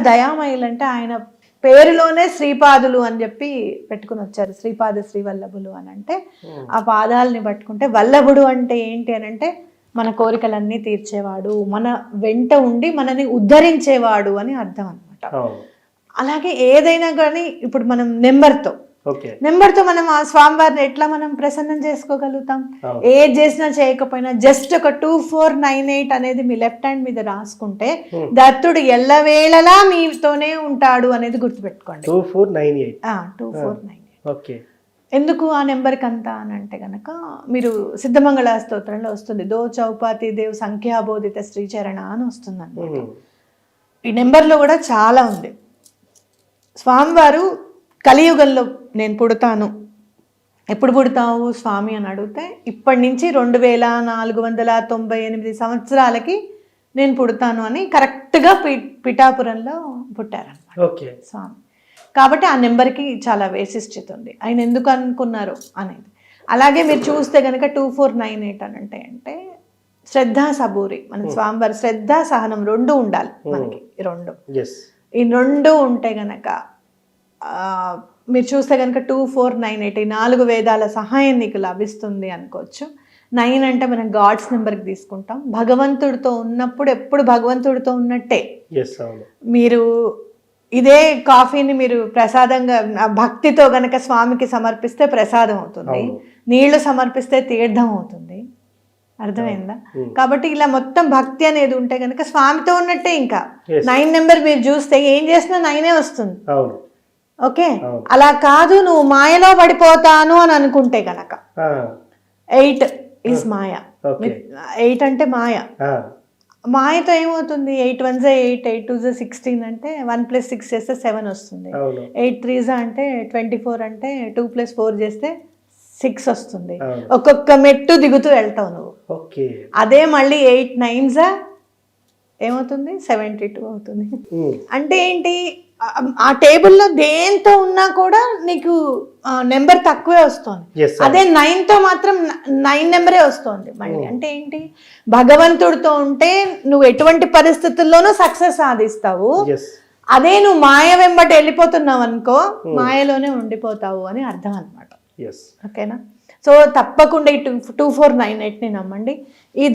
దయామయులు అంటే ఆయన పేరులోనే శ్రీపాదులు అని చెప్పి పెట్టుకుని వచ్చారు. శ్రీపాద శ్రీవల్లభులు అని అంటే ఆ పాదాలని పట్టుకుంటే వల్లభుడు అంటే ఏంటి అని అంటే మన కోరికలన్నీ తీర్చేవాడు మన వెంట ఉండి మనని ఉద్ధరించేవాడు అని అర్థం అనమాట అలాగే ఏదైనా కానీ ఇప్పుడు మనం నెంబర్తో నెంబర్తో మనం ఆ స్వామివారిని ఎట్లా మనం ప్రసన్నం చేసుకోగలుగుతాం. ఏది చేసినా చేయకపోయినా జస్ట్ ఒక టూ ఫోర్ నైన్ ఎయిట్ అనేది మీ లెఫ్ట్ హ్యాండ్ మీద రాసుకుంటే Hmm. దత్తుడు ఎల్లవేళలా మీతోనే ఉంటాడు అనేది గుర్తుపెట్టుకోండి. Two four nine eight two four nine okay. ఎందుకు ఆ నెంబర్కి అంత అని అంటే గనక మీరు సిద్ధమంగళ స్తోత్రంలో వస్తుంది. దో చౌపాతి దేవ్ సంఖ్యాబోధిత శ్రీచరణ అని వస్తుంది అన్నమాట ఉమ్. ఈ నెంబర్లో కూడా చాలా ఉంది. స్వామివారు కలియుగంలో నేను పుడతాను. ఎప్పుడు పుడతావు స్వామి అని అడిగితే ఇప్పటి నుంచి రెండు వేల నాలుగు వందల తొంభై ఎనిమిది సంవత్సరాలకి నేను పుడతాను అని కరెక్ట్గా పి పిఠాపురంలో పుట్టారనమాట ఓకే. స్వామి. కాబట్టి ఆ నెంబర్కి చాలా వేసిష్టిత ఉంది. ఆయన ఎందుకు అనుకున్నారు అనేది. అలాగే మీరు చూస్తే కనుక టూ ఫోర్ నైన్ ఎయిట్ అని అంటే అంటే శ్రద్ధ సబూరి మన స్వామివారి శ్రద్ధ సహనం రెండు ఉండాలి మనకి రెండు. ఈ రెండు ఉంటే గనక మీరు చూస్తే కనుక టూ ఫోర్ నైన్ ఎయిట్ నాలుగు వేదాల సహాయం నీకు లభిస్తుంది అనుకోవచ్చు. నైన్ అంటే మనం గాడ్స్ నెంబర్కి తీసుకుంటాం. భగవంతుడితో ఉన్నప్పుడు ఎప్పుడు భగవంతుడితో ఉన్నట్టే. మీరు ఇదే కాఫీని మీరు ప్రసాదంగా భక్తితో గనక స్వామికి సమర్పిస్తే ప్రసాదం అవుతుంది. నీళ్ళు సమర్పిస్తే తీర్థం అవుతుంది. అర్థమైందా. కాబట్టి ఇలా మొత్తం భక్తి అనేది ఉంటే గనక స్వామితో ఉన్నట్టే ఇంకా. నైన్ నెంబర్ మీరు చూస్తే ఏం చేసినా నైనే వస్తుంది. ఓకే. అలా కాదు నువ్వు మాయలో పడిపోతాను అని అనుకుంటే గనక. Eight is Maya. ఎయిట్ అంటే మాయ. మాయతో ఏమవుతుంది? ఎయిట్ వన్ జే ఎయిట్ ఎయిట్ టూ జే సిక్స్టీన్ అంటే వన్ ప్లస్ సిక్స్ చేస్తే సెవెన్ వస్తుంది. ఎయిట్ త్రీ జా అంటే ట్వంటీ ఫోర్ అంటే టూ ప్లస్ ఫోర్ చేస్తే సిక్స్ వస్తుంది. ఒక్కొక్క మెట్టు దిగుతూ వెళ్తావు నువ్వు. ఓకే. అదే మళ్ళీ ఎయిట్ నైన్ జా ఏమవుతుంది? సెవెంటీ టూ అవుతుంది. అంటే ఏంటి? ఆ- టేబుల్లో దేంతో ఉన్నా కూడా నీకు నెంబర్ తక్కువే వస్తుంది. అదే నైన్తో మాత్రం నైన్ నెంబరే వస్తుంది. మళ్ళీ అంటే ఏంటి? భగవంతుడితో ఉంటే నువ్వు ఎటువంటి పరిస్థితుల్లోనూ సక్సెస్ సాధిస్తావు. అదే నువ్వు మాయ వెంబటి వెళ్ళిపోతున్నావు అనుకో మాయలోనే ఉండిపోతావు అని అర్థం అనమాట ఓకేనా? సో తప్పకుండా ఈ టూ టూ ఫోర్ నైన్ ఎయిట్ని నమ్మండి. ఈ